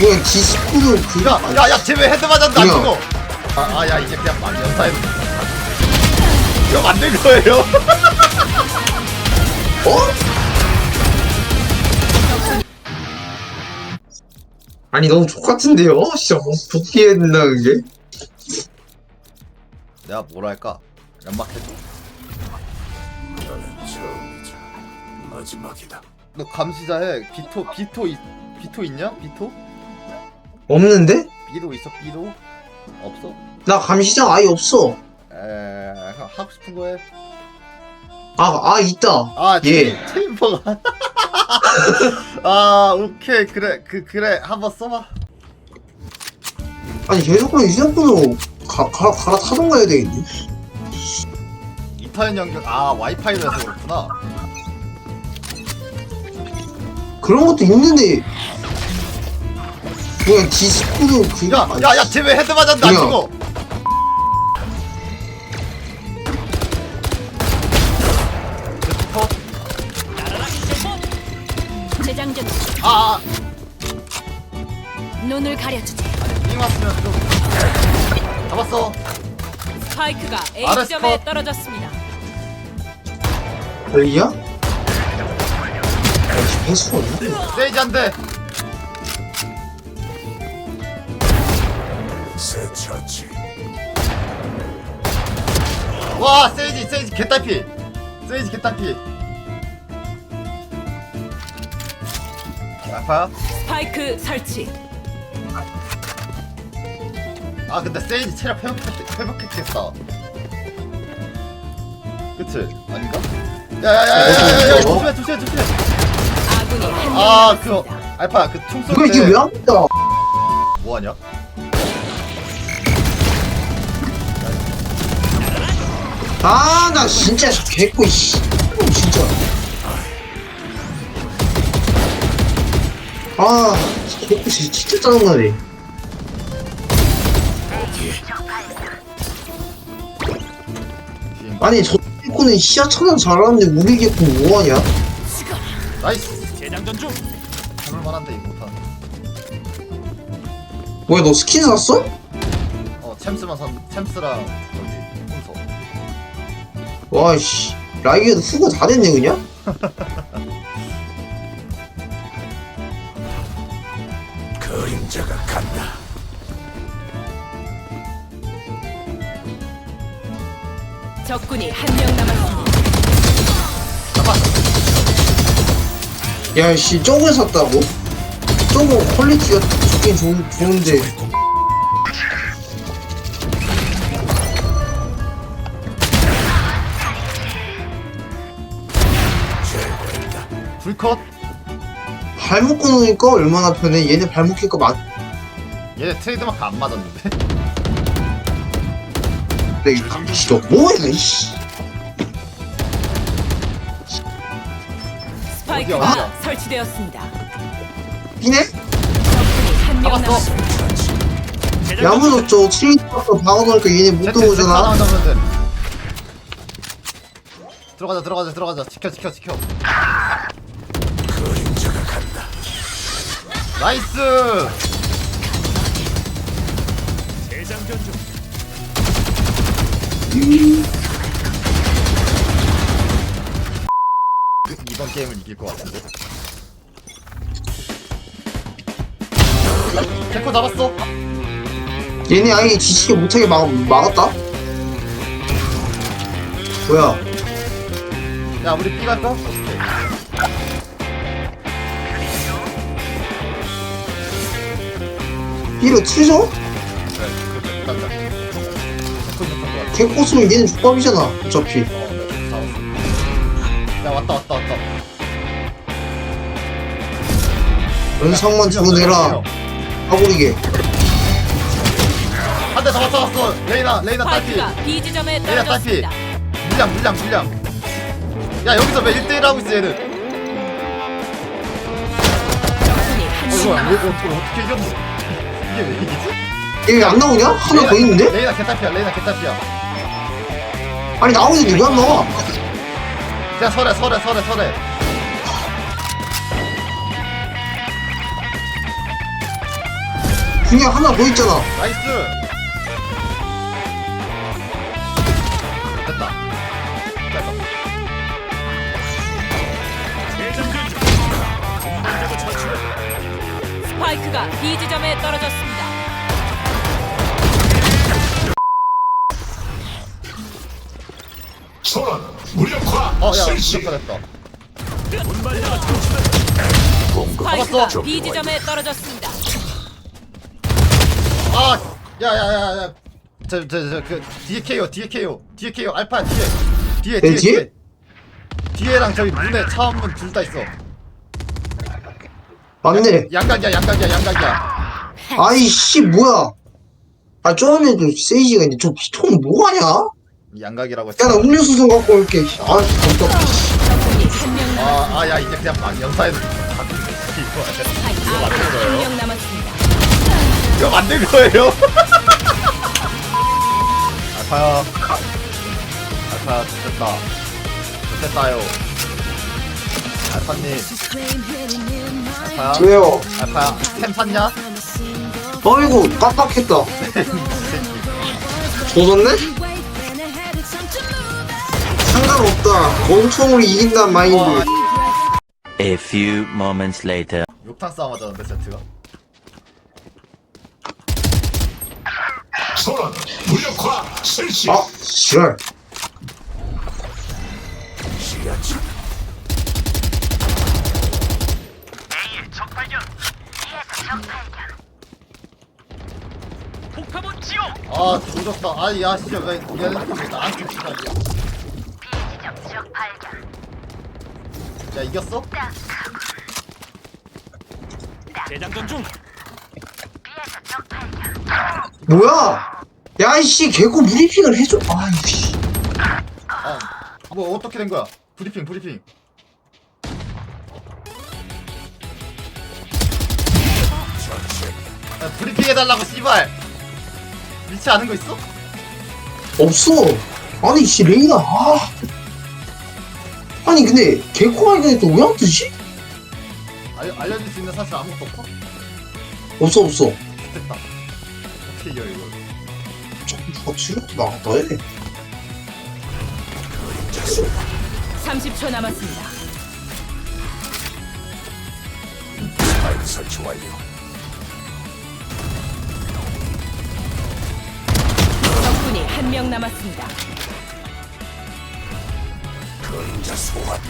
뭐야 디스코는 그 야, 야, 야, 쟤왜 헤드 맞았는데 안? 죽어? 아, 아, 야, 이제 그냥 막 연사해. 이거 만든 거예요? 어? 아니 너무 족같은데요? 진짜 뭐 복귀해야 된다는 게? 내가 뭐랄까? 연막해줘. 처음이자 마지막이다. 너 감시자해. 비토, 비토, 있, 비토 있냐? 비토? 없는데? 비도 있어, 비도? 없어? 나 감시장 아예 없어 에, 하고 싶은 거 해. 아, 아 있다 아, 예. 체인버가. 아, 오케이. 그래, 그, 그래. 한번 써봐. 아니 계속 그냥 휴대폰으로 가, 가, 갈아타던가 해야 되겠네 이터넷 연결, 아, 와이파이로 해서 그렇구나. 그런 것도 있는데 뭐야 디스코는 그 야, 야, 야, 쟤 왜 헤드 맞았는데 안 뭐야? 죽어? 컷. 재장전 아, 아, 눈을 가려주지 아니, 삥 왔으면 좀. 잡았어. 스파이크가 A 알았어. 지점에 떨어졌습니다. 걸리냐? 역시 패수가 없나? 세이지 한 대. 새 처치. 와, 세이지, 세이지 개딸피. 세이지 개딸피. 아파요? 스파이크 설치. 아, 근데 세이지 체력 회복했, 회복했겠어. 그치? 아닌가? 야야야야야야 조심해 조심해 조심해. 아군이 한명 아, 그 남았습니다. 알파 그총 쏠 누가 이게 때왜안 된다 뭐하냐? 아 나 진짜 개꼬 씨 진짜 아 개꼬 씨 진짜 짜증나네 아니 저 개꼬는 시야 차단 잘하는데 우리 개꼬 뭐하냐? 나이스. 재장전 중. 해볼만한데 이 못한. 뭐야 너 스킨 샀어? 어 챔스만 산 챔스랑. 와씨 라이게도 후가 다 됐네 그냥? 그림자가 간다. 적군이 한 명 남았습니다. 야씨 저걸 샀다고? 저거 퀄리티가 좋긴 좋, 좋은데 발목 끊으니까 얼마나 편해 얘네 발목 끼니까 맞얘 트레이드 마크 안 맞았는데. 네, 진짜 뭐야 이씨 스파이크가 어디야, 어디야? 설치되었습니다. 비네? 적군이 한명 잡았어. 남았습니다. 야무졌죠 트레이드마크 박아놓으니까 얘네 못 제트 들어오잖아 하나만 잡으면 돼. 들어가자 들어가자 들어가자 지켜 지켜 지켜. 나이스. 이번 게임을 이길 것 같은데. 제코 잡았어. 얘네 아예 지치게 못하게 막, 막았다? 뭐야 야 우리 B 갈까? 그래 같아. 걔 꽂으면 얘는 족밥이잖아 어차피 어. 야 왔다 왔다 왔다. 연상만 드러내라 까부리게 한 대 잡았어 잡았어. 레이나 레이나 딸피. 스파이크가 B 지점에 얘가 딸피. 떨어졌습니다. 물량 물량 물량. 야 여기서 왜 1대1 하고 있어 얘는. 적군이 어 한명 이거 왜 남았습니다. 이거 어떻게 이겼노? 이게 왜 이기지? 얘왜안 나오냐? 하나 더 있는데? 레이나 개딸피야 레이나 개딸피야. 아니 나오는데 왜안 나와? 그냥 설해 설해 설해 설해. 그냥 하나 더 있잖아. 나이스 됐다 됐다 스파이크가 B 지점에 떨어졌습니다. 전원 무력화 어 야 실시. 무조건 됐다 스파이크가. B 지점에 떨어졌습니다. 아 야야야야 저 저 저 그 뒤에 KO 뒤에 KO 뒤에 KO 알파 뒤에 뒤에 뒤에 내 뒤에? 뒤에 뒤에랑 저기 문에 차원문 둘다 있어 맞네. 양각이야 양각이야 양각이야 아이씨, 뭐야. 아, 처음에도 세이지가 있는데 저 피톤 뭐하냐? 야, 양각이라고 했어 나 음료수 좀 갖고 올게. 아. 적군이 한명 남았습니다. 아아 야 이제 그냥 막 연사해도 이거 한명 남았습니다. 이거 만든 거예요 알파야 알파야 됐다 됐다요 알파님 알파야 왜요? 알파야 템 샀냐? 어이구, 깜빡했다. 조졌네? 상관없다. 권총으로 이긴단 마인드. 와, A few moments later. 욕탕 싸움 하자는데 세트가 전원 무력화 실시. 아, 지랄. 아 조졌다 아니 야 진짜 왜 얘는 왜 나한테 시작 야야 이겼어? 뭐야? 야, 이씨, 개코 브리핑을 해줘. 아이씨. 아 뭐 어떻게 된 거야 브리핑 브리핑 야, 브리핑 해달라고 씨발 위치 아는 거 있어? 없어. 아니, 씨, 레이나, 아. 아니, 근데, 개코가 이근데 또왜 안 뜨지? 알, 알려줄 수 있는 사실 아무것도 없어? 없어, 없어. 됐다 어떻게 이겨 이거 자꾸 누가 지금 나갔다 해. 30초 남았습니다. 스파이크 설치 완료. 적군이 한 명 남았습니다. 그림자 소환.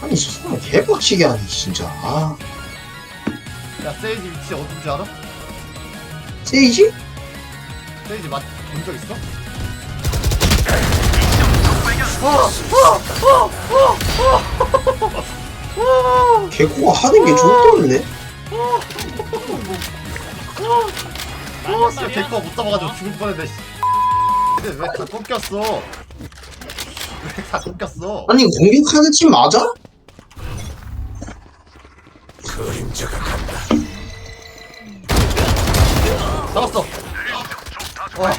아니, 저 사람 개빡치게 하네, 진짜. 아. 야 세이지 위치 어딘지 알아? 세이지? 세이지 맞본적 있어? 개코가 하는 게 좋던데? 어, 진짜 개꺼 못 잡아가지고 죽을 뻔했네. 씨. 근데 왜다 꺾였어? 왜다 꺾였어? 아니, 공격하는 팀 맞아? 그림자가 간다. 잡았어. 와,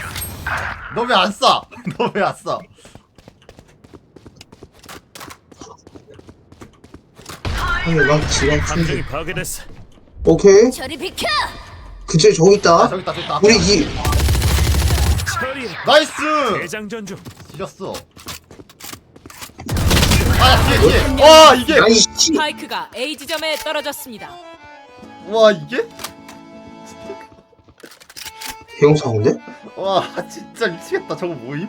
너 왜 안 쏴? 너 왜 안 쏴? 아니, 난 지금 감정이 파괴됐어. 오케이. 저리 비켜! 근처에 저기 아, 있다. 저기 있다, 저기 있다. 우리 이, 처리. 나이스! 대장전 중. 지렸어. 아. 와, 이게! 씨. 스파이크가 A 지점에 떨어졌습니다. 와, 이게? 대형사고인데? 와, 진짜 미치겠다. 저거 뭐임?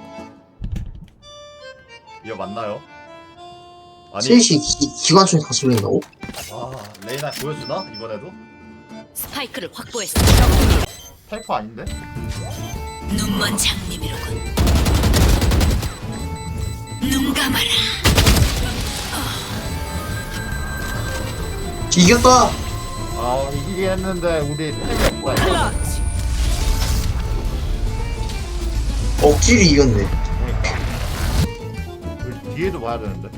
이거 맞나요? 아니, 셋이 기, 기관총에 다 쏠린다고? 와, 레이나 보여주나? 이번에도? 스파이크를 확보했습니다. 타이퍼 아닌데? 눈먼 장님이로군. 눈 감아라. 이겼다! 아, 이기긴 했는데, 우리. 억지로 이겼네. 우리 뒤에도 봐야 되는데.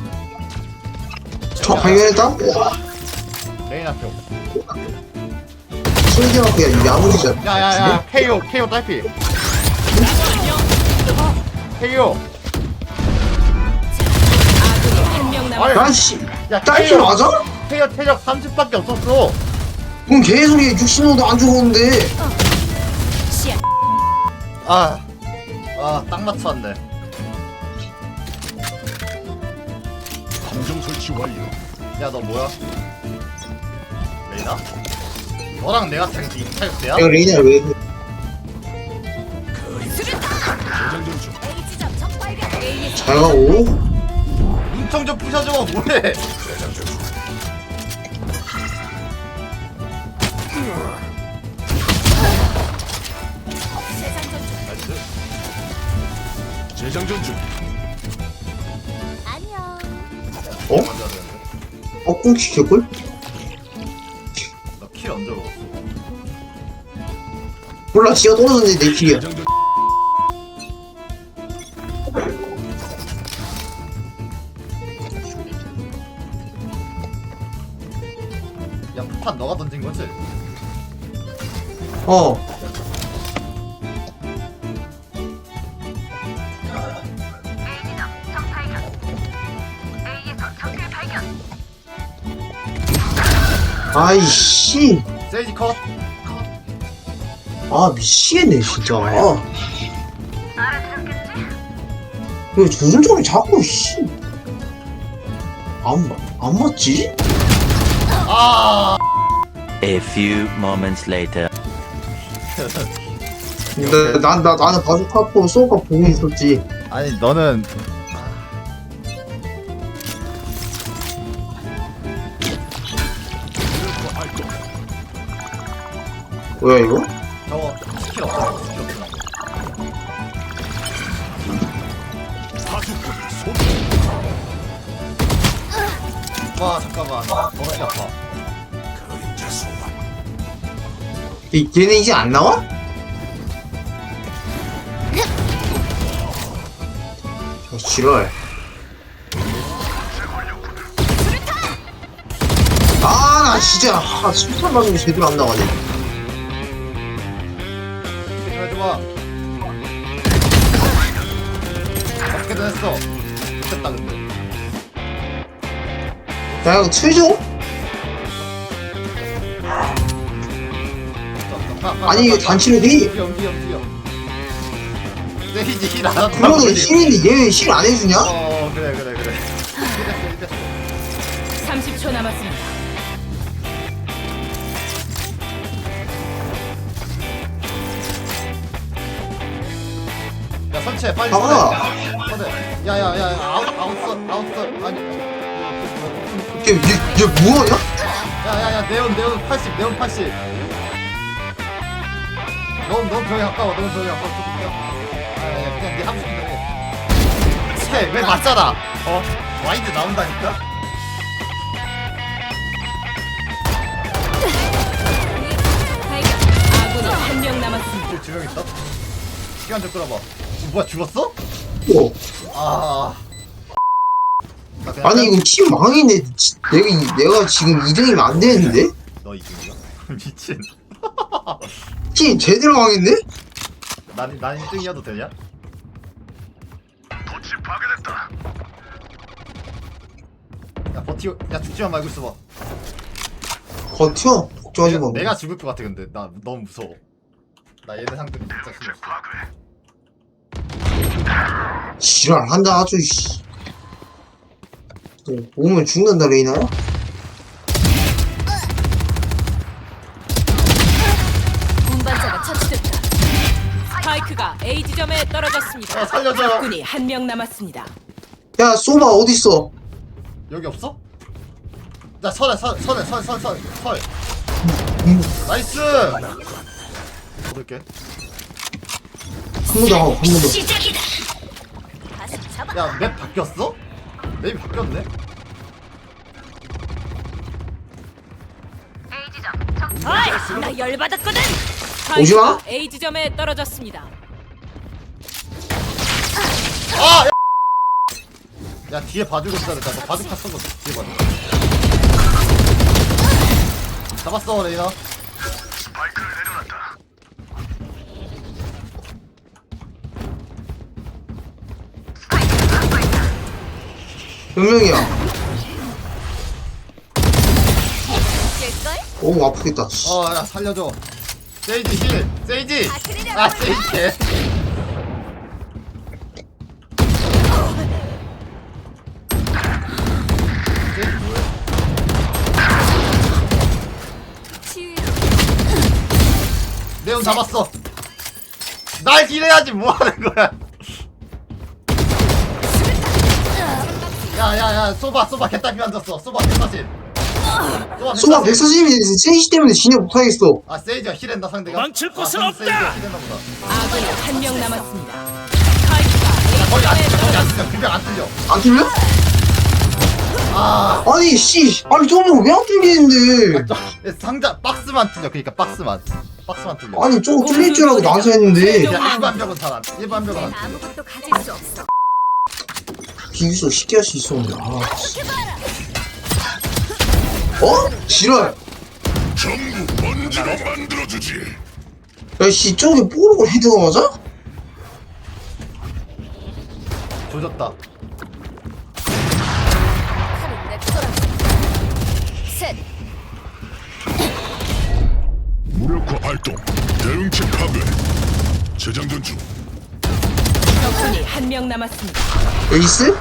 저 발견했다? 레이나 표. 슬기가 그냥 야무지잖아. 야야야 KO KO 딸피 KO 아군이 한 명 남았습니다. 아니 아씨, 야 딸기 KO 맞아? KO 체력 30밖에 없었어 그럼 계속 얘 60노도 안 죽었는데 아, 아, 딱 맞췄네. 함정 설치 완료. 야, 너 뭐야? 레이나? 너랑 내가 생기 타격대야? 내가 레이나를 왜 해? 재장전 중. 잘 가고 눈총 좀 부셔줘, 뭐해? 재장전 중. 어? 맞아야 되는데. 어 꽁치 개꿀? 너킬 언제 먹었어? 몰라 지가 떨어졌는데 내 킬이야 재장전. 야, 폭탄 너가 던진 거지? 어 씨 세이지 컷. 아 미치겠네 진짜 왜 조준점이 자꾸 씨 안 안 맞지? 아! A few moments later. 근데 난, 나, 나는 바둑하고 쏘가 보고 있었지 아니, 너는 뭐야 이거? 저거 스킬 없어. 스킬 없어. 와, 잠깐만. 너무 아파. 그림자 소환. 얘- 얘네 이제 안 나와? 아, 지랄 아나 진짜 아, 술탄 맞으면 제대로 안 나가네 좀 해줘봐. 어떻게든 했어. 됐다, 근데. 야 이거 틀죠? 아니 힐안 한다. 그러면 힐인데 얘힐안 해주냐? 어, 그래, 그래, 그래. 힐했어, 힐했어. 30초 남았습니다. 야, 설치해, 빨리. 봐봐. 설치. 야, 야, 야, 아웃, 아웃선, 아웃선. 아니. 얘, 얘, 얘 뭐하냐? 야, 야, 야, 네온, 네온 80, 네온 80. 너무, 너무 벽에 가까워, 너무 벽에 가까워. 좀 그냥. 아, 야, 야, 그냥 네 함수 해. 쟤, 왜 맞잖아. 어? 와이드 나온다니까? 아군이 한 명 남았습니다. 저 두명 있다? 시간 좀 끌어봐. 어, 뭐야, 죽었어? 어. 아. 그냥 아니 딴- 이거 팀 망이네 지- 내가, 이- 내가 지금 2등이면 안 되는데? 너 이중이야? 미친. 팀 제대로 망했네? 난, 난 1등이어도 되냐? 도치 파괴됐다. 야, 버티고, 야, 죽지만 말고 있어봐. 버텨 걱정하지 마 내가 죽을 것 같아, 근데. 나 너무 무서워. 나 얘네 상대 진짜. 파괴. 지랄한다 아주 씨너 오면 죽는다 레이나야? 운반자가 처치됐다. 스파이크가 A 지점에 떨어졌습니다. 야, 살려줘. 적군이 한 명 남았습니다. 야 소바 어딨어? 여기 없어? 자, 선에, 선, 선에, 선, 선, 선, 선. 나이스! 얻을게. 한번더 하고 한번더 시작이다. 야, 맵 바뀌었어? 맵이 바뀌었네? 어이, 나 열받았거든. 오지 마. 스파이크가 A 지점에 떨어졌습니다. 아! 야! 야, 뒤에 봐주고 있어야겠다. 너 바둑 탔어, 너 뒤에 봐줘. 잡았어, 레이나. 몇 명이야? 어우 아프겠다 씨. 어, 야, 살려줘. 세이지 힐! 세이지! 아, 세이지 개. 세이지? 내용 잡았어. 날 힐해야지 뭐 하는 거야? 야야야 쏘바 쏘바 개딱이 앉았어. 쏘바 개딱이 쏘바. 140이 세이지 때문에 진입 못하겠어. 아 세이지가 힐했나 상대가? 망칠 곳은 아, 없다! 세이지가 힐했나 보다. 아군이 한 명 남았습니다. 거기 안 틀려 거기 안 틀려. 그냥 안 틀려. 안 틀려? 아. 아니 씨. 아니 저거 왜안 틀리는데? 저, 상자 박스만 틀려. 그러니까 박스만. 박스만 틀려. 아니 저거 뚫릴 줄 알고 나서 했는데. 그냥 일반 벽은 잘안 일반 벽은 안 틀려. 아무것도 가질 수 없어. 비유서 쉽게 할 수 있었는데 아 씨. 어? 지랄 전부 먼지로 만들어주지. 야씨 저게 뽀록을 헤드가 맞아? 조졌다 셋. 무력화 발동. 대응체 파괴. 재장전 중. 적군이 한 명 남았습니다. 에이스?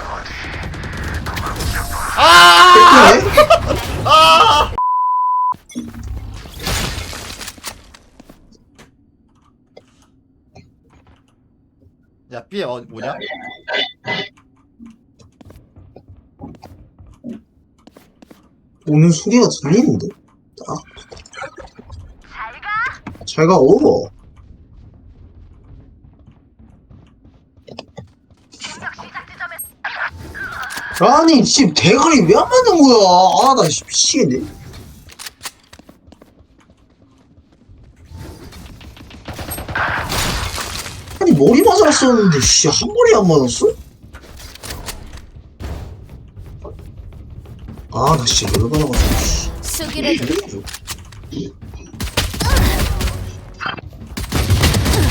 아! 아! 야 B에 어, 뭐냐? 오는 소리가 들리는데? 아. 잘가 어워 아니 지금 대가리 왜 안 맞는 거야 아나 미치겠네 아니 머리 맞았었는데 씨 한 머리 안 맞았어? 아나 진짜 열받아 가지고 씨. 수기를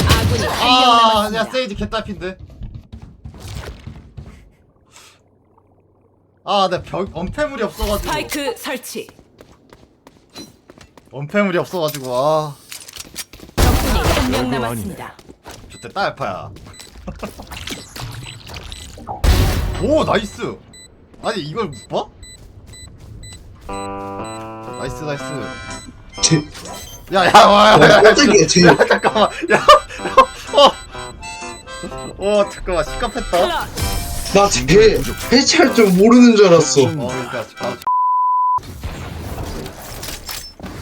아군이 한명 아, 남았습니다. 야 세이지 개딸핀데. 아, 내벽 원패물이 없어가지고. 스파이크 설치. 원패물이 없어가지고 아, 적군이 한 명 남았습니다. 저때 딸파야. 오, 나이스. 아니 이걸 못 봐? 나이스, 나이스. 제, 야, 야, 와, 야, 야, 야, 깜짝이야 제 야, 잠깐만. 야, 야, 어. 어, 잠깐만. 클럿. 나 제, 해체할 줄 모르는 줄 알았어 어, 그러니까, 바로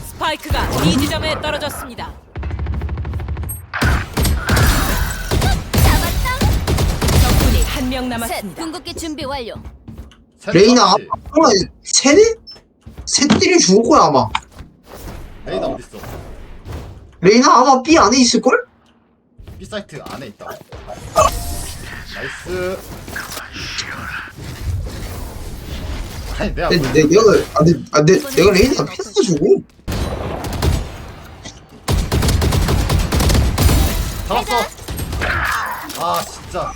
스파이크가 B 지점에 떨어졌습니다. 적군이 한명 남았습니다. 궁극기 준비 완료. 셋 레이나? 아마 세네? 셋들이 죽을 거야 아마 레이나 어딨어? 레이나 아마 B 안에 있을 걸? B 사이트 안에 있다. 나이스. 아니 내가 내, 뭘- 내, 내가 아, 내, 아, 내, 내가 레이나 패스해주고 잡았어. 아 진짜.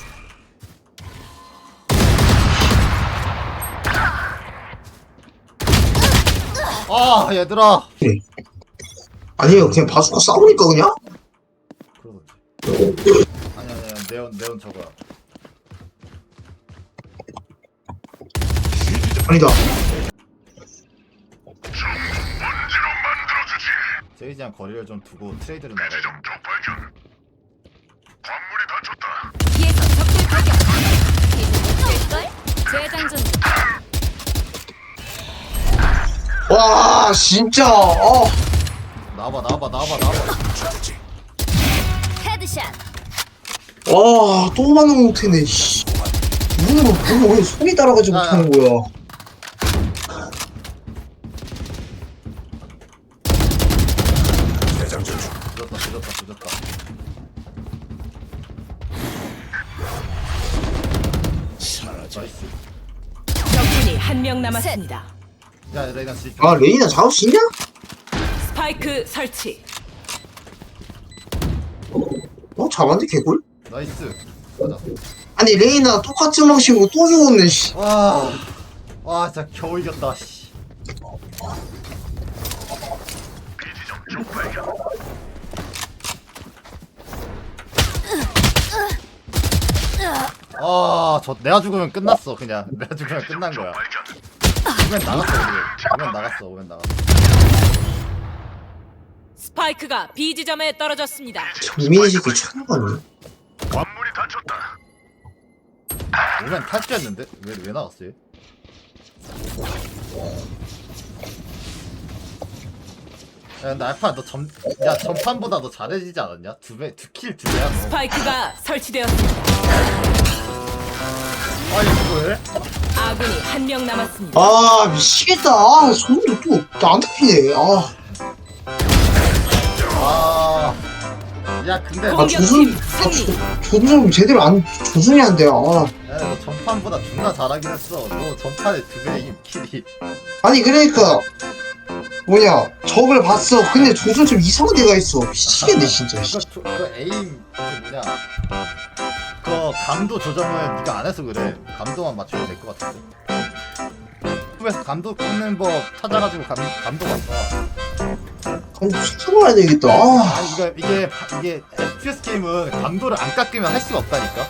아 얘들아. 아니에요 그냥 바수카 싸우니까 그냥? 아니 아니 아니 네온 네온 저거야. 아니다 제이지랑 거리를 좀 두고 트레이드를 나가야 돼. 뒤에서 적들 발견. 될걸? 재장전. 와 진짜 어. 나와봐 나와봐 나와봐 나와봐. 헤드샷. 와또 맞는 거 못했네 씨 보고 왜 손이 따라가지 야, 야. 못하는 거야 남았습니다. 야 레이나 씨. 아 레이나 잡을 수 있냐? 스파이크 설치. 어 잡았는데 개꿀? 나이스. 가자. 아니 레이나 똑같은 방식으로 또 죽었네 씨 와. 와 진짜 겨우 이겼다. 씨. 아, 저 내가 죽으면 끝났어. 그냥 내가 죽으면 끝난 거야. 오면 나갔어. 오면 나갔어. 오면 나갔어. 스파이크가 B 지점에 떨어졌습니다. 정민이 새끼 천하가네. 관문이 닫혔다. 오면 탈주했는데 왜 왜 나갔어? 얘? 야, 근데 알파 너점야 전판보다 너 잘해지지 않았냐? 두배두킬두 배야. 너. 스파이크가 설치되었습니다. 아니 이걸? 아군이 한 명 남았습니다. 아 미치겠다. 아 손도 또안 잡히네. 아, 아. 야 근데 아 승리. 아, 조- 조준 제대로 안 조준이 안 돼요. 아. 야, 너 전판보다 존나 잘하긴 했어. 너 전판에 두 배의 킬이. 아니 그러니까 뭐냐 적을 봤어. 근데 조준 좀 이상한 데가 있어. 미치겠네 진짜. 그, 조- 그 에임 그 뭐냐? 그 감도 조정을 네가 안 해서 그래. 감도만 맞추면 될 것 같은데. 유튜브에서 감도 끄는 법 찾아가지고 감, 감도 바꿔. 그럼 찾아봐야 되겠다. 아. 아니 이거 이게 이게 FPS 게임은 감도를 안 깎으면 할 수가 없다니까.